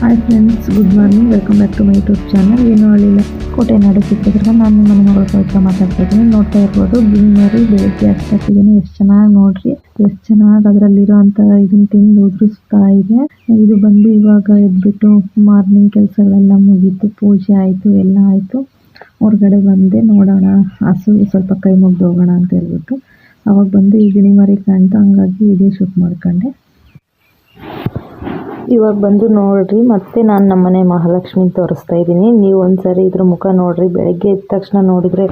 Hi friends good morning welcome back to my YouTube channel ಏನು ಹೇಳಿಲ್ಲ ಕೋಟೆನಾಡು ಚಿತ್ರದುರ್ಗ. ನಾನು ನಿಮ್ಮ ಮನೆ ಮಗಳ ಪವಿತ್ರ ಮಾತಾಡ್ತಾ ಇದ್ದೀನಿ. ನೋಡ್ತಾ ಇರ್ಬೋದು ಗ್ರೀನರಿ ಬೆಳಗ್ಗೆ ಹಚ್ಚಾಕಿದ್ದೀನಿ ಎಷ್ಟು ಚೆನ್ನಾಗಿ ನೋಡ್ರಿ. ಎಷ್ಟು ಚೆನ್ನಾಗಿ ಅದರಲ್ಲಿರೋ ಅಂತ ಇದನ್ನ ತಿಂದು ಉದುರಿಸ್ತಾ ಇದೆ. ಇದು ಬಂದು ಇವಾಗ ಎದ್ಬಿಟ್ಟು ಮಾರ್ನಿಂಗ್ ಕೆಲಸಗಳೆಲ್ಲ ಮುಗೀತು. ಪೂಜೆ ಆಯಿತು, ಎಲ್ಲ ಆಯಿತು. ಹೊರಗಡೆ ಬಂದೆ, ನೋಡೋಣ. ಹಸು ಸ್ವಲ್ಪ ಕೈ ಮುಗ್ದು ಹೋಗೋಣ ಅಂತ ಹೇಳ್ಬಿಟ್ಟು. ಅವಾಗ ಬಂದು ಈ ಗಿಣಿ ಮರಿ ಕಾಣ್ತು ಹಂಗಾಗಿ ವಿಡಿಯೋ ಶೂಟ್ ಮಾಡ್ಕೊಂಡೆ. ಇವಾಗ ಬಂದು ನೋಡ್ರಿ, ಮತ್ತೆ ನಾನು ನಮ್ಮನೆ ಮಹಾಲಕ್ಷ್ಮಿ ತೋರಿಸ್ತಾ ಇದ್ದೀನಿ. ನೀವು ಒಂದ್ಸರಿ ಇದ್ರ ಮುಖ ನೋಡ್ರಿ, ಬೆಳಗ್ಗೆ ಎದ್ದ ತಕ್ಷಣ ನೋಡಿದರೆ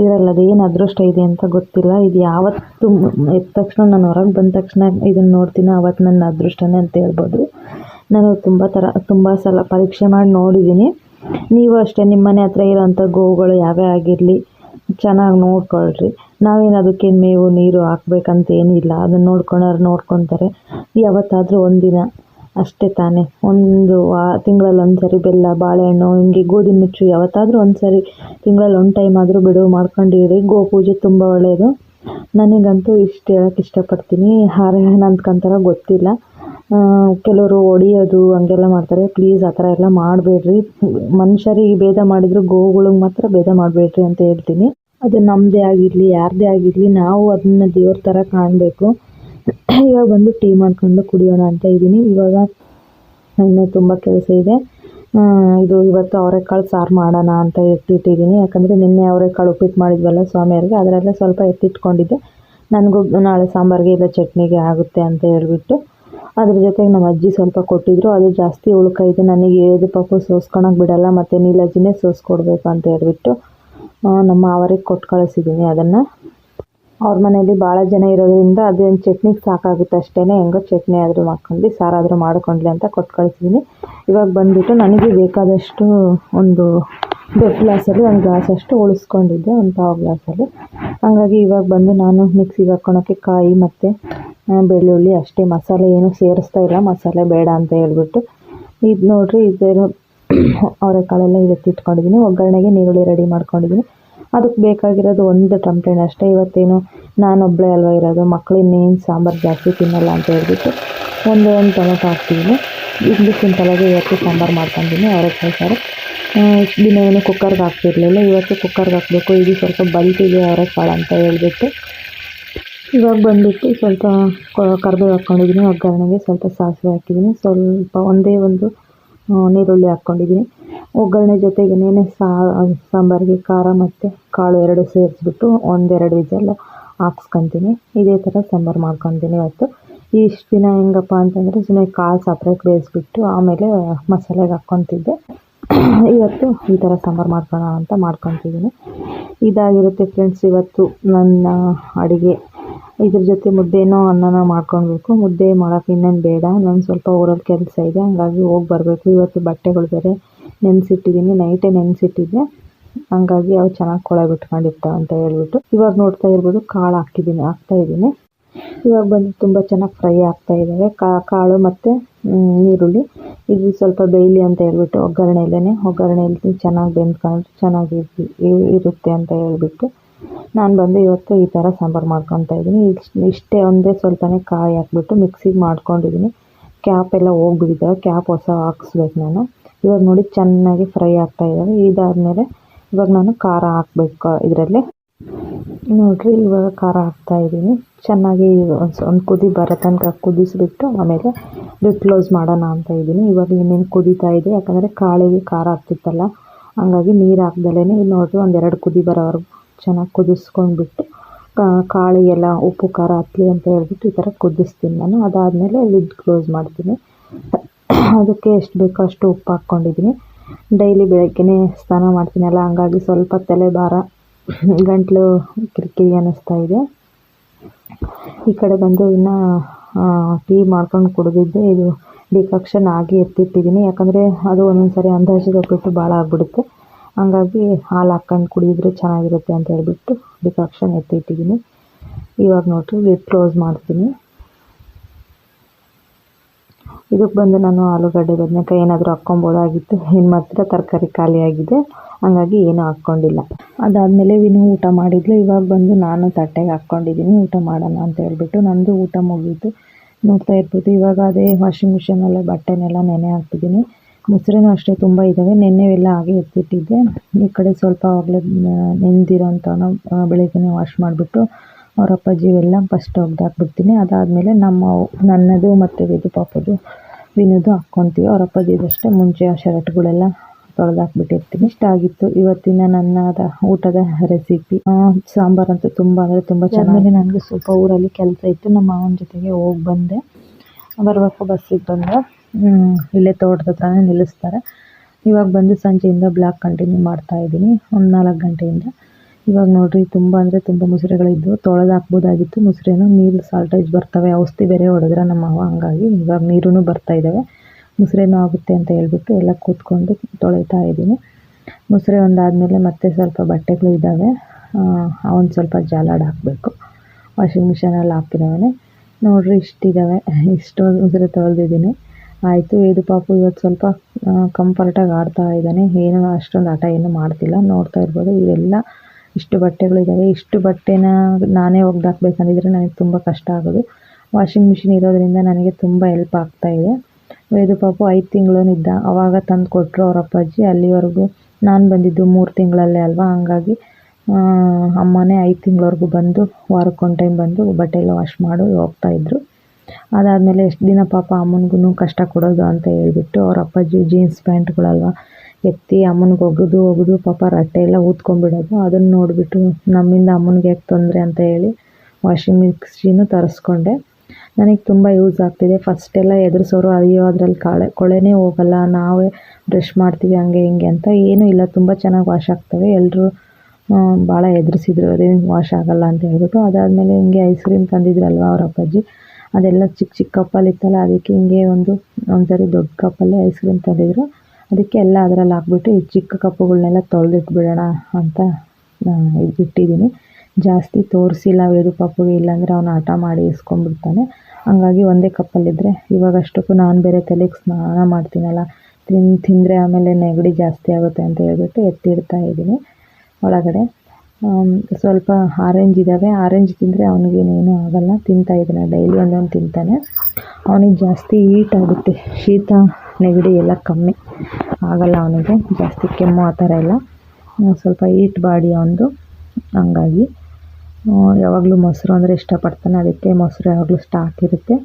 ಇದರಲ್ಲಿ ಅದೇನು ಅದೃಷ್ಟ ಇದೆ ಅಂತ ಗೊತ್ತಿಲ್ಲ. ಇದು ಯಾವತ್ತು ಎದ್ದ ತಕ್ಷಣ ನಾನು ಹೊರಗೆ ಬಂದ ತಕ್ಷಣ ಇದನ್ನು ನೋಡ್ತೀನಿ ಅವತ್ತು ನನ್ನ ಅದೃಷ್ಟನೇ ಅಂತ ಹೇಳ್ಬೋದು. ನಾನು ತುಂಬ ಥರ ತುಂಬ ಸಲ ಪರೀಕ್ಷೆ ಮಾಡಿ ನೋಡಿದ್ದೀನಿ ನೀವು ಅಷ್ಟೇ ನಿಮ್ಮ ಮನೆ ಹತ್ರ ಇರೋಂಥ ಗೋವುಗಳು ಯಾವೇ ಆಗಿರಲಿ, ಚೆನ್ನಾಗಿ ನೋಡ್ಕೊಳ್ರಿ. ನಾವೇನು ಅದಕ್ಕೆ ಮೇವು, ನೀರು ಹಾಕ್ಬೇಕಂತ ಏನಿಲ್ಲ. ಅದನ್ನು ನೋಡ್ಕೊಳೋರು ನೋಡ್ಕೊತಾರೆ. ಯಾವತ್ತಾದರೂ ಒಂದಿನ ಅಷ್ಟೇ ತಾನೇ. ಒಂದು ವಾ, ತಿಂಗಳಲ್ಲಿ ಒಂದು ಸರಿ ಬೆಲ್ಲ, ಬಾಳೆಹಣ್ಣು, ಹಿಂಗೆ ಗೋಧಿ ನುಚ್ಚು, ಯಾವತ್ತಾದರೂ ಒಂದು ಸರಿ ತಿಂಗಳಲ್ಲಿ ಒಂದು ಟೈಮ್ ಆದರೂ ಬಿಡುವು ಮಾಡ್ಕೊಂಡಿರಿ. ಗೋ ಪೂಜೆ ತುಂಬ ಒಳ್ಳೆಯದು ನನಗಂತೂ ಇಷ್ಟು ಹೇಳಕ್ಕೆ ಇಷ್ಟಪಡ್ತೀನಿ. ಹಾರೆ ಅಂದ್ಕೊಂತಾರ ಗೊತ್ತಿಲ್ಲ. ಕೆಲವರು ಒಡೆಯೋದು ಹಂಗೆಲ್ಲ ಮಾಡ್ತಾರೆ. ಪ್ಲೀಸ್ ಆ ಥರ ಎಲ್ಲ ಮಾಡಬೇಡ್ರಿ. ಮನುಷ್ಯರಿಗೆ ಭೇದ ಮಾಡಿದ್ರು ಗೋವುಗಳಿಗೆ ಮಾತ್ರ ಭೇದ ಮಾಡಬೇಡ್ರಿ ಅಂತ ಹೇಳ್ತೀನಿ. ಅದು ನಮ್ಮದೇ ಆಗಿರಲಿ, ಯಾರದೇ ಆಗಿರಲಿ, ನಾವು ಅದನ್ನ ದೇವ್ರ ಥರ ಕಾಣಬೇಕು. ಇವಾಗ ಬಂದು ಟೀ ಮಾಡ್ಕೊಂಡು ಕುಡಿಯೋಣ ಅಂತ ಇದ್ದೀನಿ. ಇವಾಗ ನನ್ನ ತುಂಬ ಕೆಲಸ ಇದೆ. ಇದು ಇವತ್ತು ಅವರೆಕಾಳು ಸಾರು ಮಾಡೋಣ ಅಂತ ಎತ್ತಿಟ್ಟಿದ್ದೀನಿ. ಯಾಕಂದರೆ ನಿನ್ನೆ ಅವರೆಕಾಳು ಉಪ್ಪಿಟ್ಟು ಮಾಡಿದ್ವಲ್ಲ ಸ್ವಾಮಿಯವ್ರಿಗೆ ಅದರಲ್ಲೇ ಸ್ವಲ್ಪ ಎತ್ತಿಟ್ಕೊಂಡಿದ್ದೆ. ನನಗೂ ನಾಳೆ ಸಾಂಬಾರಿಗೆ ಇಲ್ಲ, ಚಟ್ನಿಗೆ ಆಗುತ್ತೆ ಅಂತ ಹೇಳಿಬಿಟ್ಟು. ಅದ್ರ ಜೊತೆಗೆ ನಮ್ಮ ಅಜ್ಜಿ ಸ್ವಲ್ಪ ಕೊಟ್ಟಿದ್ರು. ಅದು ಜಾಸ್ತಿ ಉಳ್ಕೈತೆ. ನನಗೆ ಏದು ಪಾಪು ಸೋಸ್ಕೊಳಕ್ಕೆ ಬಿಡಲ್ಲ, ಮತ್ತು ನೀಲಜ್ಜಿನೇ ಸೋಸ್ಕೊಡ್ಬೇಕು ಅಂತ ಹೇಳಿಬಿಟ್ಟು ನಮ್ಮ ಅವರಿಗೆ ಕೊಟ್ಟು ಕಳಿಸಿದ್ದೀನಿ ಅದನ್ನು. ಅವ್ರ ಮನೇಲಿ ಭಾಳ ಜನ ಇರೋದ್ರಿಂದ ಅದೇನು ಚಟ್ನಿಗೆ ಸಾಕಾಗುತ್ತೆ ಅಷ್ಟೇ ಹೆಂಗೋ ಚಟ್ನಿ ಆದರೂ ಮಾಡ್ಕೊಂಡು ಸಾರಾದರೂ ಮಾಡ್ಕೊಂಡ್ಲಿ ಅಂತ ಕೊಟ್ಟು ಕಳಿಸಿದ್ದೀನಿ ಇವಾಗ ಬಂದುಬಿಟ್ಟು ನನಗೆ ಬೇಕಾದಷ್ಟು ಒಂದು ದೊಡ್ಡ ಗ್ಲಾಸಲ್ಲಿ ಒಂದು ಗ್ಲಾಸ್ ಅಷ್ಟು ಉಳಿಸ್ಕೊಂಡಿದ್ದೆ, ಒಂದು ಪಾವು ಗ್ಲಾಸಲ್ಲಿ. ಹಾಗಾಗಿ ಇವಾಗ ಬಂದು ನಾನು ಮಿಕ್ಸಿಗೆ ಹಾಕ್ಕೊಳೋಕ್ಕೆ ಕಾಯಿ ಮತ್ತು ಬೆಳ್ಳುಳ್ಳಿ ಅಷ್ಟೇ. ಮಸಾಲೆ ಏನು ಸೇರಿಸ್ತಾ ಇಲ್ಲ. ಮಸಾಲೆ ಬೇಡ ಅಂತ ಹೇಳ್ಬಿಟ್ಟು. ಇದು ನೋಡಿರಿ ಇದರ ಅವರೆಕಾಳೆಲ್ಲ ಇವತ್ತಿಟ್ಕೊಂಡಿದ್ದೀನಿ ಒಗ್ಗರಣೆಗೆ ನೀರುಳ್ಳಿ ರೆಡಿ ಮಾಡ್ಕೊಂಡಿದ್ದೀನಿ ಅದಕ್ಕೆ ಬೇಕಾಗಿರೋದು ಒಂದು ಟೊಮ್ಟೆ ಹಣ್ಣು ಅಷ್ಟೇ. ಇವತ್ತೇನು ನಾನೊಬ್ಬಳೇ ಅಲ್ವ ಇರೋದು. ಮಕ್ಳು ಇನ್ನೇನು ಸಾಂಬಾರು ಜಾಸ್ತಿ ತಿನ್ನಲ್ಲ ಅಂತ ಹೇಳ್ಬಿಟ್ಟು ಒಂದೇ ಒಂದು ಟೊಮೆಟೊ ಹಾಕ್ತೀನಿ. ಇಡ್ಲಿ ಸಿಂಪಲಾಗಿ ಇವತ್ತು ಸಾಂಬಾರು ಮಾಡ್ಕೊಂಡಿದ್ದೀನಿ, ಅವರೆಕಾಯಿ ಸಾರು. ದಿನ ಏನು ಕುಕ್ಕರ್ಗೆ ಹಾಕ್ತಿರ್ಲಿಲ್ಲ. ಇವತ್ತು ಕುಕ್ಕರ್ಗೆ ಹಾಕಬೇಕು. ಇದು ಸ್ವಲ್ಪ ಬಲ್ತಿದೆ ಅವರೆಕಾಳು ಅಂತ ಹೇಳ್ಬಿಟ್ಟು ಇವಾಗ ಬಂದುಬಿಟ್ಟು ಸ್ವಲ್ಪ ಕರ್ಬೇವು ಹಾಕ್ಕೊಂಡಿದ್ದೀನಿ. ಒಗ್ಗರಣೆಗೆ ಸ್ವಲ್ಪ ಸಾಸಿವೆ ಹಾಕಿದ್ದೀನಿ. ಸ್ವಲ್ಪ ಒಂದೇ ಒಂದು ನೀರುಳ್ಳಿ ಹಾಕ್ಕೊಂಡಿದ್ದೀನಿ. ಒಗ್ಗರಣೆ ಜೊತೆಗೆ ಜೊತೆಗೇನೆ ಸಾಂಬಾರಿಗೆ ಖಾರ ಮತ್ತು ಕಾಳು ಎರಡು ಸೇರಿಸ್ಬಿಟ್ಟು ಒಂದೆರಡು ವಿಜಲ್ ಹಾಕ್ಸ್ಕೊತೀನಿ. ಇದೇ ಥರ ಸಾಂಬಾರು ಮಾಡ್ಕೊತೀನಿ ಇವತ್ತು. ಇಷ್ಟು ದಿನ ಹೆಂಗಪ್ಪ ಅಂತಂದರೆ ಸುಮ್ಮನೆ ಕಾಳು ಸಪ್ರೇಟ್ ಬೇಯಿಸ್ಬಿಟ್ಟು ಆಮೇಲೆ ಮಸಾಲೆಗೆ ಹಾಕ್ಕೊತಿದ್ದೆ. ಇವತ್ತು ಈ ಥರ ಸಾಂಬಾರು ಮಾಡ್ಕೊಳ್ಳೋಣ ಅಂತ ಮಾಡ್ಕೊತಿದ್ದೀನಿ. ಇದಾಗಿರುತ್ತೆ ಫ್ರೆಂಡ್ಸ್ ಇವತ್ತು ನನ್ನ ಅಡುಗೆ. ಇದ್ರ ಜೊತೆ ಮುದ್ದೆನೋ ಅನ್ನನ ಮಾಡ್ಕೊಳ್ಬೇಕು. ಮುದ್ದೆ ಮಾಡೋಕೆ ಇನ್ನೇನು ಬೇಡ. ನಾನು ಸ್ವಲ್ಪ ಊರಲ್ಲಿ ಕೆಲಸ ಇದೆ. ಹಂಗಾಗಿ ಹೋಗಿ ಬರಬೇಕು. ಇವತ್ತು ಬಟ್ಟೆಗಳು ಬೇರೆ ನೆನೆಸಿಟ್ಟಿದ್ದೀನಿ ನೈಟೇ ನೆನೆಸಿಟ್ಟಿದ್ದೆ. ಹಂಗಾಗಿ ಅವು ಚೆನ್ನಾಗಿ ಕೊಳೆ ಬಿಟ್ಕೊಂಡಿರ್ತಾವೆ ಅಂತ ಹೇಳ್ಬಿಟ್ಟು. ಇವಾಗ ನೋಡ್ತಾ ಇರ್ಬೋದು ಕಾಳು ಹಾಕಿದ್ದೀನಿ ಹಾಕ್ತಾಯಿದ್ದೀನಿ ಇವಾಗ ಬಂದು ತುಂಬ ಚೆನ್ನಾಗಿ ಫ್ರೈ ಆಗ್ತಾ ಇದ್ದಾವೆ ಕಾಳು ಮತ್ತು ಈರುಳ್ಳಿ. ಇದು ಸ್ವಲ್ಪ ಬೇಯಲಿ ಅಂತ ಹೇಳ್ಬಿಟ್ಟು ಒಗ್ಗರಣೆಯಲ್ಲೇ ಒಗ್ಗರಣೆಯಲ್ಲಿ ಚೆನ್ನಾಗಿ ಬೆಂದ್ಕೊಂಡು ಚೆನ್ನಾಗಿ ಇರುತ್ತೆ ಅಂತ ಹೇಳ್ಬಿಟ್ಟು. ನಾನು ಬಂದು ಇವತ್ತು ಈ ಥರ ಸಾಂಬಾರು ಮಾಡ್ಕೊತಾ ಇದ್ದೀನಿ. ಇಷ್ಟು ಒಂದೇ ಸ್ವಲ್ಪನೇ ಕಾಯಿ ಹಾಕ್ಬಿಟ್ಟು ಮಿಕ್ಸಿಗೆ ಮಾಡ್ಕೊಂಡಿದ್ದೀನಿ. ಕ್ಯಾಪ್ ಎಲ್ಲ ಹೋಗ್ಬಿಟ್ಟಿದ್ದಾವೆ ಕ್ಯಾಪ್ ಹೊಸ ಹಾಕ್ಸ್ಬೇಕು ನಾನು. ಇವಾಗ ನೋಡಿ ಚೆನ್ನಾಗಿ ಫ್ರೈ ಆಗ್ತಾ ಇದ್ದಾವೆ ಇದಾದಮೇಲೆ ಇವಾಗ ನಾನು ಖಾರ ಹಾಕ್ಬೇಕು ಇದರಲ್ಲಿ. ನೋಡಿರಿ, ಇವಾಗ ಖಾರ ಹಾಕ್ತಾ ಇದ್ದೀನಿ. ಚೆನ್ನಾಗಿ ಒಂದು ಒಂದು ಕುದಿ ಬರೋ ತನಕ ಕುದಿಸಿಬಿಟ್ಟು ಆಮೇಲೆ ಲಿಡ್ ಕ್ಲೋಸ್ ಮಾಡೋಣ ಅಂತ ಇದ್ದೀನಿ. ಇವಾಗ ಇನ್ನೇನು ಕುದೀತಾ ಇದೆ. ಯಾಕಂದರೆ ಕಾಳಿಗೆ ಖಾರ ಆಗ್ತಿತ್ತಲ್ಲ. ಹಂಗಾಗಿ ನೀರು ಹಾಕ್ದಲೇ ನೋಡಿರಿ ಒಂದೆರಡು ಕುದಿ ಬರೋವರೆಗೂ ಚೆನ್ನಾಗಿ ಕುದಿಸ್ಕೊಂಡ್ಬಿಟ್ಟು ಎಲ್ಲ, ಉಪ್ಪು, ಖಾರ ಹತ್ತಲಿ ಅಂತ ಹೇಳ್ಬಿಟ್ಟು ಈ ಥರ ಕುದಿಸ್ತೀನಿ ನಾನು. ಅದಾದಮೇಲೆ ಲಿಡ್ ಕ್ಲೋಸ್ ಮಾಡ್ತೀನಿ. ಅದಕ್ಕೆ ಎಷ್ಟು ಬೇಕೋ ಅಷ್ಟು ಉಪ್ಪು ಹಾಕ್ಕೊಂಡಿದ್ದೀನಿ. ಡೈಲಿ ಬೆಳಗ್ಗೆನೇ ಸ್ನಾನ ಮಾಡ್ತೀನಲ್ಲ, ಹಂಗಾಗಿ ಸ್ವಲ್ಪ ತಲೆ ಭಾರ, ಗಂಟಲು ಕಿರಿಕಿರಿ ಅನ್ನಿಸ್ತಾ ಇದೆ. ಈ ಕಡೆ ಬಂದು ಇನ್ನು ಟೀ ಮಾಡ್ಕೊಂಡು ಕುಡಿದಿದ್ದೆ. ಇದು ಡಿಕಾಕ್ಷನ್ ಆಗಿ ಎತ್ತಿಟ್ಟಿದ್ದೀನಿ. ಯಾಕಂದರೆ ಅದು ಒಂದೊಂದು ಸಾರಿ ಅಂದಾಜಿಗೆ ಹೋಗ್ಬಿಟ್ಟು ಭಾಳ ಆಗಿಬಿಡುತ್ತೆ. ಹಂಗಾಗಿ ಹಾಲು ಹಾಕ್ಕೊಂಡು ಕುಡಿದ್ರೆ ಚೆನ್ನಾಗಿರುತ್ತೆ ಅಂತ ಹೇಳ್ಬಿಟ್ಟು ಡಿಕಾಕ್ಷನ್ ಎತ್ತಿಟ್ಟಿದ್ದೀನಿ. ಇವಾಗ ನೋಡ್ರಿ ಲಿಡ್ ಕ್ಲೋಸ್ ಮಾಡ್ತೀನಿ. ಇದಕ್ಕೆ ಬಂದು ನಾನು ಆಲೂಗಡ್ಡೆ ಬದನೆಕಾಯಿ ಏನಾದರೂ ಹಾಕ್ಕೊಬೋದಾಗಿತ್ತು ಏನು ಮಾತ್ರ ತರಕಾರಿ ಖಾಲಿಯಾಗಿದೆ ಹಾಗಾಗಿ ಏನೂ ಹಾಕ್ಕೊಂಡಿಲ್ಲ. ಅದಾದಮೇಲೆ ವಿನು ಊಟ ಮಾಡಿದ್ಲು. ಇವಾಗ ಬಂದು ನಾನು ತಟ್ಟೆಗೆ ಹಾಕ್ಕೊಂಡಿದ್ದೀನಿ. ಊಟ ಮಾಡೋಣ ಅಂತ ಹೇಳ್ಬಿಟ್ಟು ನನ್ನದು ಊಟ ಮುಗೀತು. ನೋಡ್ತಾ ಇರ್ಬೋದು. ಇವಾಗ ಅದೇ ವಾಷಿಂಗ್ ಮಿಷಿನಲ್ಲೇ ಬಟ್ಟೆನೆಲ್ಲ ನೆನೆ ಹಾಕ್ತಿದ್ದೀನಿ. ಮೊಸರೇನು ಅಷ್ಟೇ ತುಂಬ ಇದ್ದಾವೆ ನೆನ್ನೆ ಎಲ್ಲ ಹಾಗೆ ಎತ್ತಿಟ್ಟಿದ್ದೆ. ಈ ಕಡೆ ಸ್ವಲ್ಪ ಆಗಲೇ ನೆಂದಿರೋಂಥವನ್ನ ಬೆಳಿಗ್ಗೆ ವಾಶ್ ಮಾಡಿಬಿಟ್ಟು ಅವ್ರ ಅಪ್ಪಾಜಿಗೆಲ್ಲ ಫಸ್ಟ್ ಒಗ್ದಾಕ್ಬಿಡ್ತೀನಿ ಅದಾದಮೇಲೆ ನಮ್ಮ ನನ್ನದು ಮತ್ತು ವೇದು ಪಾಪದು ವಿನುದು ಹಾಕ್ಕೊತೀವಿ. ಅವ್ರ ಅಪ್ಪಾಜಿದಷ್ಟೇ ಮುಂಚೆ ಆ ಶರ್ಟ್ಗಳೆಲ್ಲ ತೊಳೆದಾಕ್ಬಿಟ್ಟಿರ್ತೀನಿ. ಇಷ್ಟ ಆಗಿತ್ತು. ಇವತ್ತಿನ ನನ್ನ ಊಟದ ರೆಸಿಪಿ ಸಾಂಬಾರಂತೂ ತುಂಬ ಅಂದರೆ ತುಂಬ ಚೆನ್ನಾಗಿ ನನಗೆ ಸ್ವಲ್ಪ ಊರಲ್ಲಿ ಕೆಲಸ ಇತ್ತು. ನಮ್ಮ ಮಾವನ ಜೊತೆಗೆ ಹೋಗಿ ಬಂದೆ. ಬರಬೇಕು ಬಸ್ಸಿಗೆ ಬಂದೆ. ಇಲ್ಲೇ ತೋಟದ ಹತ್ರನೇ ನಿಲ್ಲಿಸ್ತಾರೆ. ಇವಾಗ ಬಂದು ಸಂಜೆಯಿಂದ ಬ್ಲಾಕ್ ಕಂಟಿನ್ಯೂ ಮಾಡ್ತಾ ಇದ್ದೀನಿ, ಒಂದು ನಾಲ್ಕು ಗಂಟೆಯಿಂದ. ಇವಾಗ ನೋಡ್ರಿ, ತುಂಬ ಅಂದರೆ ತುಂಬ ಮುಸುರೆಗಳಿದ್ದು ತೊಳೆದು ಹಾಕ್ಬೋದಾಗಿತ್ತು. ಮುಸುರೆನೂ ನೀರು ಸಾಲ್ಟೇಜ್ ಬರ್ತವೆ, ಔಷಧಿ ಬೇರೆ ಹೊಡೆದ್ರೆ ನಮ್ಮ ಅವ ಹಂಗಾಗಿ ಇವಾಗ ನೀರೂ ಬರ್ತಾ ಇದ್ದಾವೆ ಮುಸುರೆನೂ ಆಗುತ್ತೆ ಅಂತ ಹೇಳ್ಬಿಟ್ಟು ಎಲ್ಲ ಕೂತ್ಕೊಂಡು ತೊಳಿತಾ ಇದ್ದೀನಿ. ಮುಸುರೆ ಒಂದಾದಮೇಲೆ ಮತ್ತೆ ಸ್ವಲ್ಪ ಬಟ್ಟೆಗಳು ಇದ್ದಾವೆ ಅವನು ಸ್ವಲ್ಪ ಜಾಲಾಡ್ ಹಾಕಬೇಕು. ವಾಷಿಂಗ್ ಮಿಷನಲ್ಲಿ ಹಾಕಿದವೇ ನೋಡ್ರಿ ಇಷ್ಟಿದ್ದಾವೆ ಇಷ್ಟೊಂದು ಮುಸುರೆ ತೊಳೆದಿದ್ದೀನಿ. ಆಯಿತು, ಇದು ಪಾಪ ಇವತ್ತು ಸ್ವಲ್ಪ ಕಂಫರ್ಟಾಗಿ ಆಡ್ತಾ ಇದ್ದಾನೆ. ಏನು ಅಷ್ಟೊಂದು ಆಟ ಏನು ಮಾಡ್ತಿಲ್ಲ. ನೋಡ್ತಾ ಇರ್ಬೋದು, ಇವೆಲ್ಲ ಇಷ್ಟು ಬಟ್ಟೆಗಳಿದ್ದಾವೆ ಇಷ್ಟು ಬಟ್ಟೆನ ನಾನೇ ಒಗ್ದಾಕ್ಬೇಕಂದಿದ್ರೆ ನನಗೆ ತುಂಬ ಕಷ್ಟ ಆಗೋದು. ವಾಷಿಂಗ್ ಮಿಷಿನ್ ಇರೋದ್ರಿಂದ ನನಗೆ ತುಂಬ ಹೆಲ್ಪ್ ಆಗ್ತಾ ಇದೆ. ವೇದು ಪಾಪು ಐದು ತಿಂಗಳನಿದ್ದ ಅವಾಗ ತಂದು ಕೊಟ್ಟರು ಅವ್ರ ಅಪ್ಪಾಜಿ. ಅಲ್ಲಿವರೆಗೂ ನಾನು ಬಂದಿದ್ದು ಮೂರು ತಿಂಗಳಲ್ಲೇ ಅಲ್ವಾ? ಹಂಗಾಗಿ ಅಮ್ಮನೇ ಐದು ತಿಂಗಳವರೆಗೂ ಬಂದು ವಾರಕ್ಕೊಂದು ಟೈಮ್ ಬಂದು ಬಟ್ಟೆ ಎಲ್ಲ ವಾಶ್ ಮಾಡಿ ಹೋಗ್ತಾಯಿದ್ರು ಅದಾದಮೇಲೆ ಎಷ್ಟು ದಿನ ಪಾಪ ಅಮ್ಮನಿಗೂ ಕಷ್ಟ ಕೊಡೋದು ಅಂತ ಹೇಳ್ಬಿಟ್ಟು ಅವ್ರ ಅಪ್ಪಾಜಿ ಜೀನ್ಸ್ ಪ್ಯಾಂಟ್ಗಳಲ್ವ ಎತ್ತಿ ಅಮ್ಮನಿಗೆ ಒಗೆದು ಒಗೆದು ಪಾಪ ರಟ್ಟೆ ಎಲ್ಲ ಊದ್ಕೊಂಡ್ಬಿಡೋದು. ಅದನ್ನು ನೋಡಿಬಿಟ್ಟು ನಮ್ಮಿಂದ ಅಮ್ಮನಿಗೆ ಯಾಕೆ ತೊಂದರೆ ಅಂತ ಹೇಳಿ ವಾಷಿಂಗ್ ಮಿಕ್ಸಿನೂ ತರಿಸ್ಕೊಂಡೆ. ನನಗೆ ತುಂಬ ಯೂಸ್ ಆಗ್ತಿದೆ. ಫಸ್ಟ್ ಎಲ್ಲ ಎದುರಿಸೋರು ಅಯ್ಯೋ, ಅದ್ರಲ್ಲಿ ಕಳೆ, ಕೊಳೆನೇ ಹೋಗಲ್ಲ, ನಾವೇ ಬ್ರಷ್ ಮಾಡ್ತೀವಿ, ಹಂಗೆ ಹಿಂಗೆ ಅಂತ ಏನೂ ಇಲ್ಲ. ತುಂಬ ಚೆನ್ನಾಗಿ ವಾಶ್ ಆಗ್ತವೆ. ಎಲ್ಲರೂ ಭಾಳ ಎದುರಿಸಿದ್ರು. ಅದೇನು ವಾಶ್ ಆಗಲ್ಲ ಅಂತ ಹೇಳ್ಬಿಟ್ಟು ಅದಾದಮೇಲೆ ಹಿಂಗೆ ಐಸ್ ಕ್ರೀಮ್ ತಂದಿದ್ರಲ್ವ ಅವ್ರ ಅಪ್ಪಾಜಿ. ಅದೆಲ್ಲ ಚಿಕ್ಕ ಚಿಕ್ಕ ಕಪ್ಪಲ್ಲಿ ಇತ್ತಲ್ಲ ಅದಕ್ಕೆ ಹಿಂಗೆ ಒಂದು ಒಂದ್ಸರಿ ದೊಡ್ಡ ಕಪ್ಪಲ್ಲಿ ಐಸ್ ಕ್ರೀಮ್ ತಂದಿದ್ರು ಅದಕ್ಕೆ ಎಲ್ಲ ಅದರಲ್ಲಿ ಹಾಕ್ಬಿಟ್ಟು ಈ ಚಿಕ್ಕ ಕಪ್ಪುಗಳನ್ನೆಲ್ಲ ತೊಳೆದಿಟ್ಬಿಡೋಣ ಅಂತ ಇಟ್ಟಿದ್ದೀನಿ ಜಾಸ್ತಿ ತೋರಿಸಿಲ್ಲ ವೇದು ಪಾಪುಗೆ ಇಲ್ಲಾಂದರೆ ಅವನು ಆಟ ಮಾಡಿ ಇಸ್ಕೊಂಡ್ಬಿಡ್ತಾನೆ. ಹಂಗಾಗಿ ಒಂದೇ ಕಪ್ಪಲ್ಲಿದ್ದರೆ ಇವಾಗ ಅಷ್ಟಕ್ಕೂ ನಾನು ಬೇರೆ ತಲೆಗೆ ಸ್ನಾನ ಮಾಡ್ತೀನಲ್ಲ, ತಿನ್, ತಿಂದರೆ ಆಮೇಲೆ ನೆಗಡಿ ಜಾಸ್ತಿ ಆಗುತ್ತೆ ಅಂತ ಹೇಳ್ಬಿಟ್ಟು ಎತ್ತಿಡ್ತಾ ಇದ್ದೀನಿ. ಒಳಗಡೆ ಸ್ವಲ್ಪ ಆರೆಂಜ್ ಇದ್ದಾವೆ ಆರೆಂಜ್ ತಿಂದರೆ ಅವನಿಗೇನೇನು ಆಗಲ್ಲ. ತಿಂತಾ ಇದ್ದಾನೆ. ಡೈಲಿ ಒಂದೊಂದು ತಿಂತಾನೆ. ಅವನಿಗೆ ಜಾಸ್ತಿ ಹೀಟ್ ಆಗುತ್ತೆ. ಶೀತ, ನೆಗಡಿ ಎಲ್ಲ ಕಮ್ಮಿ. ಆಗಲ್ಲ ಅವನಿಗೆ. ಜಾಸ್ತಿ ಕೆಮ್ಮು ಆ ಥರ ಎಲ್ಲ ಸ್ವಲ್ಪ ಹೀಟ್ ಬಾಡಿ ಅವನದು. ಹಂಗಾಗಿ ಯಾವಾಗಲೂ ಮೊಸರು ಅಂದರೆ ಇಷ್ಟಪಡ್ತಾನೆ. ಅದಕ್ಕೆ ಮೊಸರು ಯಾವಾಗಲೂ ಸ್ಟಾಕ್ ಇರುತ್ತೆ.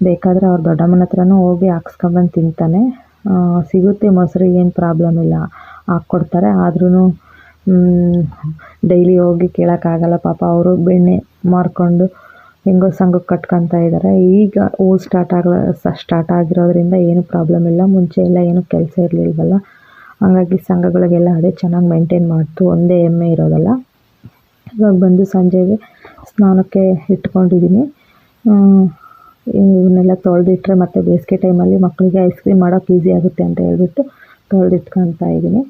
ಬೇಕಾದರೆ ಅವ್ರ ದೊಡ್ಡಮ್ಮನ ಹತ್ರನೂ ಹೋಗಿ ಹಾಕ್ಸ್ಕೊಂಬಂದು ತಿಂತಾನೆ. ಸಿಗುತ್ತೆ ಮೊಸರು, ಏನು ಪ್ರಾಬ್ಲಮ್ ಇಲ್ಲ. ಹಾಕ್ಕೊಡ್ತಾರೆ. ಆದ್ರೂ ಡೈಲಿ ಹೋಗಿ ಕೇಳೋಕ್ಕಾಗಲ್ಲ ಪಾಪ ಅವರು ಬೆಣ್ಣೆ ಮಾರ್ಕೊಂಡು ಹೆಂಗೋ ಸಂಘಕ್ಕೆ ಕಟ್ಕೊತಾ ಇದ್ದಾರೆ ಈಗ ಹೂ ಸ್ಟಾರ್ಟ್ ಆಗ ಸ್ಟಾರ್ಟ್ ಆಗಿರೋದ್ರಿಂದ ಏನು ಪ್ರಾಬ್ಲಮ್ ಇಲ್ಲ, ಮುಂಚೆ ಎಲ್ಲ ಏನು ಕೆಲಸ ಇರಲಿಲ್ವಲ್ಲ. ಹಾಗಾಗಿ ಸಂಘಗಳಿಗೆಲ್ಲ ಅದೇ ಚೆನ್ನಾಗಿ ಮೇಂಟೈನ್ ಮಾಡ್ತು, ಒಂದೇ ಎಮ್ಮೆ ಇರೋದಲ್ಲ. ಇವಾಗ ಬಂದು ಸಂಜೆಗೆ ಸ್ನಾನಕ್ಕೆ ಇಟ್ಕೊಂಡಿದ್ದೀನಿ ಇವನ್ನೆಲ್ಲ ತೊಳೆದಿಟ್ರೆ ಮತ್ತು ಬೇಸಿಗೆ ಟೈಮಲ್ಲಿ ಮಕ್ಕಳಿಗೆ ಐಸ್ ಕ್ರೀಮ್ ಮಾಡೋಕೆ ಈಸಿ ಆಗುತ್ತೆ ಅಂತ ಹೇಳ್ಬಿಟ್ಟು ತೊಳೆದಿಟ್ಕೊತಾ ಇದ್ದೀನಿ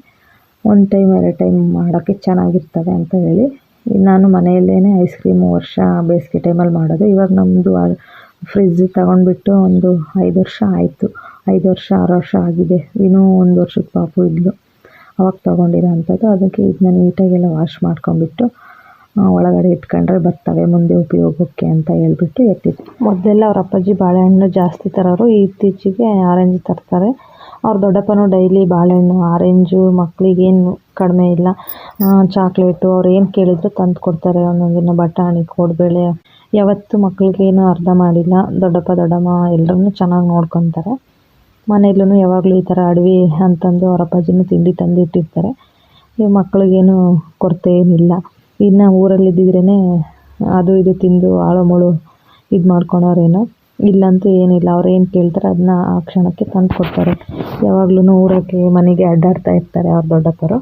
ಒಂದು ಟೈಮ್ ಎರಡು ಟೈಮ್ ಮಾಡೋಕ್ಕೆ ಚೆನ್ನಾಗಿರ್ತವೆ ಅಂತ ಹೇಳಿ. ನಾನು ಮನೆಯಲ್ಲೇ ಐಸ್ ಕ್ರೀಮು ವರ್ಷ ಬೇಸಿಗೆ ಟೈಮಲ್ಲಿ ಮಾಡೋದು. ಇವಾಗ ನಮ್ಮದು ಫ್ರಿಜ್ ತಗೊಂಡ್ಬಿಟ್ಟು ಒಂದು ಐದು ವರ್ಷ ಆಯಿತು. ಐದು ವರ್ಷ, ಆರು ವರ್ಷ ಆಗಿದೆ. ಇನ್ನೂ ಒಂದು ವರ್ಷದ ಪಾಪು ಇದ್ಲು. ಅವಾಗ ತೊಗೊಂಡಿರೋ ಅಂಥದ್ದು ಅದಕ್ಕೆ ಇದನ್ನ ನೀಟಾಗೆಲ್ಲ ವಾಶ್ ಮಾಡ್ಕೊಂಡ್ಬಿಟ್ಟು ಒಳಗಡೆ ಇಟ್ಕೊಂಡ್ರೆ ಬರ್ತವೆ. ಮುಂದೆ ಉಪಯೋಗಕ್ಕೆ ಅಂತ ಹೇಳ್ಬಿಟ್ಟು ಎತ್ತಿದ್ದೆ. ಮೊದಲೆಲ್ಲ ಅವ್ರ ಅಪ್ಪಾಜಿ ಬಾಳೆಹಣ್ಣು ಜಾಸ್ತಿ ತರೋರು ಇತ್ತೀಚೆಗೆ ಆರೆಂಜ್ ತರ್ತಾರೆ. ಅವ್ರ ದೊಡ್ಡಪ್ಪನೂ ಡೈಲಿ ಬಾಳೆಹಣ್ಣು ಆರೆಂಜು ಮಕ್ಕಳಿಗೇನು ಕಡಿಮೆ ಇಲ್ಲ. ಚಾಕ್ಲೇಟು ಅವ್ರು ಏನು ಕೇಳಿದ್ರು ತಂದು ಕೊಡ್ತಾರೆ. ಒಂದೊಂದಿನ ದಿನ ಬಟಾಣಿ, ಕೋಡ್ಬೇಳೆ, ಯಾವತ್ತೂ ಮಕ್ಕಳಿಗೇನು ಅರ್ಧ ಮಾಡಿಲ್ಲ. ದೊಡ್ಡಪ್ಪ, ದೊಡ್ಡಮ್ಮ ಎಲ್ಲರನ್ನೂ ಚೆನ್ನಾಗಿ ನೋಡ್ಕೊತಾರೆ. ಮನೆಯಲ್ಲೂ ಯಾವಾಗಲೂ ಈ ಥರ ಅಡವಿ ಅಂತಂದು ಅವ್ರ ಅಪ್ಪಾಜಿನೂ ತಿಂಡಿ ತಂದಿಟ್ಟಿರ್ತಾರೆ. ಈ ಮಕ್ಕಳಿಗೇನು ಕೊರತೆ ಏನಿಲ್ಲ. ಇನ್ನು ಊರಲ್ಲಿ ಇದ್ದಿದ್ರೇ ಅದು ಇದು ತಿಂದು ಆಳು ಮುಳು ಇದು ಮಾಡ್ಕೊಳೋರೇನೋ ಇಲ್ಲಂತೂ ಏನಿಲ್ಲ. ಅವ್ರು ಏನು ಕೇಳ್ತಾರೆ ಅದನ್ನ ಆ ಕ್ಷಣಕ್ಕೆ ತಂದು ಕೊಡ್ತಾರೆ. ಯಾವಾಗ್ಲೂ ಊರಕ್ಕೆ ಮನೆಗೆ ಅಡ್ಡಾಡ್ತಾ ಇರ್ತಾರೆ ಅವ್ರ ದೊಡ್ಡಪ್ಪರು.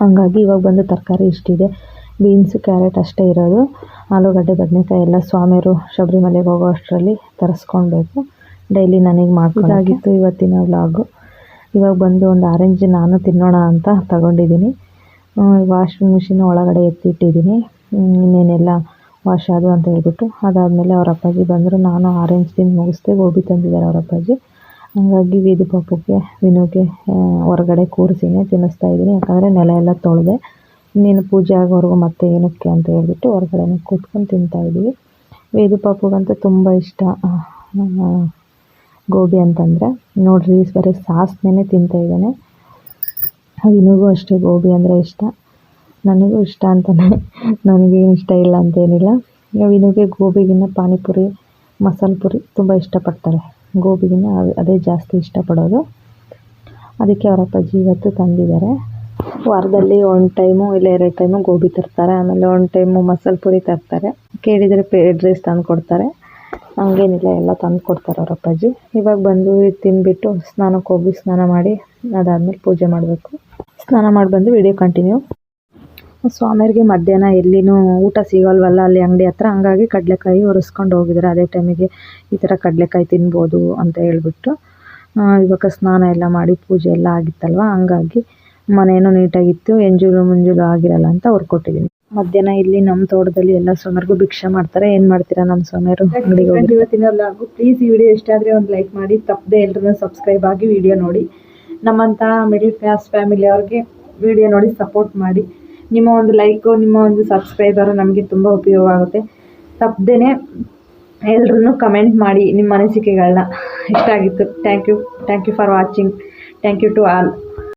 ಹಂಗಾಗಿ ಇವಾಗ ಬಂದು ತರಕಾರಿ ಇಷ್ಟಿದೆ. ಬೀನ್ಸು ಕ್ಯಾರೆಟ್ ಅಷ್ಟೇ ಇರೋದು. ಆಲೂಗಡ್ಡೆ ಬದನೆಕಾಯಿ ಎಲ್ಲ ಸ್ವಾಮಿಯರು ಶಬರಿಮಲೆಗೆ ಹೋಗೋ ಅಷ್ಟರಲ್ಲಿ ತರಿಸ್ಕೊಳ್ಬೇಕು. ಡೈಲಿ ನನಗೆ ಮಾಡ್ಕೊಂಡಾಗಿತ್ತು ಇವತ್ತಿನ ವ್ಲಾಗು. ಇವಾಗ ಬಂದು ಒಂದು ಆರೆಂಜ್ ನಾನು ತಿನ್ನೋಣ ಅಂತ ತಗೊಂಡಿದ್ದೀನಿ. ವಾಷಿಂಗ್ ಮಿಷಿನ್ ಒಳಗಡೆ ಎತ್ತಿಟ್ಟಿದ್ದೀನಿ. ಇನ್ನೇನೆಲ್ಲ ವಾಶ್ ಅದು ಅಂತ ಹೇಳ್ಬಿಟ್ಟು ಅದಾದಮೇಲೆ ಅವ್ರ ಅಪ್ಪಾಜಿ ಬಂದರು. ನಾನು ಆರೆಂಜ್ ತಿಂದು ಮುಗಿಸ್ದೆ, ಗೋಬಿ ತಂದಿದ್ದಾರೆ ಅವ್ರ ಅಪ್ಪಾಜಿ. ಹಂಗಾಗಿ ವೀದಿ ಪಾಪಕ್ಕೆ ವಿನುಗೆ ಹೊರಗಡೆ ಕೂರಿಸಿನೇ ತಿನ್ನಿಸ್ತಾ ಇದ್ದೀನಿ. ಯಾಕಂದರೆ ನೆಲ ಎಲ್ಲ ತೊಳೆದೆ. ಇನ್ನೇನು ಪೂಜೆ ಆಗೋವರೆಗೂ ಮತ್ತೆ ಏನಕ್ಕೆ ಅಂತ ಹೇಳ್ಬಿಟ್ಟು ಹೊರಗಡೆನೇ ಕೂತ್ಕೊಂಡು ತಿಂತಾ ಇದ್ದೀವಿ. ವೇದು ಪಾಪುಗಂತೂ ತುಂಬ ಇಷ್ಟ. ಗೋಬಿ ಅಂತಂದರೆ. ನೋಡಿರಿ, ಬರೀ ಸಾಸ್ನೇ ತಿಂತಾ ಇದ್ದಾನೆ. ವಿನುಗೂ ಅಷ್ಟೇ ಗೋಬಿ ಅಂದರೆ ಇಷ್ಟ. ನನಗೂ ಇಷ್ಟ ಅಂತಲೇ ನನಗೇನು ಇಷ್ಟ ಇಲ್ಲ ಅಂತೇನಿಲ್ಲ. ವಿನುಗೆ ಗೋಬಿಗಿನ್ನ ಪಾನಿಪುರಿ, ಮಸಾಲೆ ಪುರಿ ತುಂಬ ಇಷ್ಟಪಡ್ತಾರೆ. ಗೋಬಿಗಿನ್ನ ಅದ್- ಜಾಸ್ತಿ ಇಷ್ಟಪಡೋದು. ಅದಕ್ಕೆ ಅವರ ಅಪ್ಪಾಜಿ ಇವತ್ತು ತಂದಿದ್ದಾರೆ. ವಾರದಲ್ಲಿ ಒಂದು ಟೈಮು ಇಲ್ಲ ಎರಡು ಟೈಮು ಗೋಬಿ ತರ್ತಾರೆ. ಆಮೇಲೆ ಒಂದು ಟೈಮು ಮಸಾಲೆ ಪುರಿ ತರ್ತಾರೆ. ಕೇಳಿದರೆ ಫ್ರೈಡ್ ರೈಸ್ ತಂದು ಕೊಡ್ತಾರೆ. ಹಂಗೇನಿಲ್ಲ, ಎಲ್ಲ ತಂದು ಕೊಡ್ತಾರೆ ಅವ್ರ ಅಪ್ಪಾಜಿ. ಇವಾಗ ಬಂದು ತಿಂದ್ಬಿಟ್ಟು ಸ್ನಾನಕ್ಕೆ ಹೋಗಿ ಸ್ನಾನ ಮಾಡಿ ಅದಾದಮೇಲೆ ಪೂಜೆ ಮಾಡಬೇಕು. ಸ್ನಾನ ಮಾಡಿ ಬಂದು ವಿಡಿಯೋ ಕಂಟಿನ್ಯೂ. ಸ್ವಾಮಿಯರಿಗೆ ಮಧ್ಯಾಹ್ನ ಎಲ್ಲಿನೂ ಊಟ ಸಿಗಲ್ವಲ್ಲ ಅಲ್ಲಿ ಅಂಗಡಿ ಹತ್ರ. ಹಂಗಾಗಿ ಕಡಲೆಕಾಯಿ ಒರೆಸ್ಕೊಂಡು ಹೋಗಿದ್ದಾರೆ ಅದೇ ಟೈಮಿಗೆ. ಈ ಥರ ಕಡಲೆಕಾಯಿ ತಿನ್ಬೋದು ಅಂತ ಹೇಳ್ಬಿಟ್ಟು ಇವಾಗ ಸ್ನಾನ ಎಲ್ಲ ಮಾಡಿ ಪೂಜೆ ಎಲ್ಲ ಆಗಿತ್ತಲ್ವ? ಹಂಗಾಗಿ ಮನೇನೂ ನೀಟಾಗಿತ್ತು ಎಂಜುಲು ಮುಂಜುಲು ಆಗಿರಲ್ಲ ಅಂತ ಕೊಟ್ಟಿದ್ದೀನಿ ಮಧ್ಯಾಹ್ನ ಇಲ್ಲಿ ನಮ್ಮ ತೋಟದಲ್ಲಿ ಎಲ್ಲ ಸ್ವಾಮಿಯರಿಗೂ ಭಿಕ್ಷೆ ಮಾಡ್ತಾರೆ. ಏನು ಮಾಡ್ತೀರಾ ನಮ್ಮ ಸ್ವಾಮಿಯರು ಅಂಗಡಿಗೆ ಹೋಗಿ ಇವತ್ತಿನ ಪ್ಲೀಸ್ ಈ ವಿಡಿಯೋ ಇಷ್ಟ ಆದರೆ ಒಂದು ಲೈಕ್ ಮಾಡಿ. ತಪ್ಪದೆ ಎಲ್ಲರೂ ಸಬ್ಸ್ಕ್ರೈಬ್ ಆಗಿ ವಿಡಿಯೋ ನೋಡಿ. ನಮ್ಮಂಥ ಮಿಡಿಲ್ ಕ್ಲಾಸ್ ಫ್ಯಾಮಿಲಿ ಅವ್ರಿಗೆ ವಿಡಿಯೋ ನೋಡಿ ಸಪೋರ್ಟ್ ಮಾಡಿ. ನಿಮ್ಮ ಒಂದು ಲೈಕು ನಿಮ್ಮ ಒಂದು ಸಬ್ಸ್ಕ್ರೈಬರು ನಮಗೆ ತುಂಬ ಉಪಯೋಗ ಆಗುತ್ತೆ. ತಪ್ಪದೇ ಎಲ್ರೂ ಕಮೆಂಟ್ ಮಾಡಿ ನಿಮ್ಮ ಅನಿಸಿಕೆಗಳನ್ನ ಇಷ್ಟ ಆಗಿತ್ತು. Thank you thank you for watching thank you to all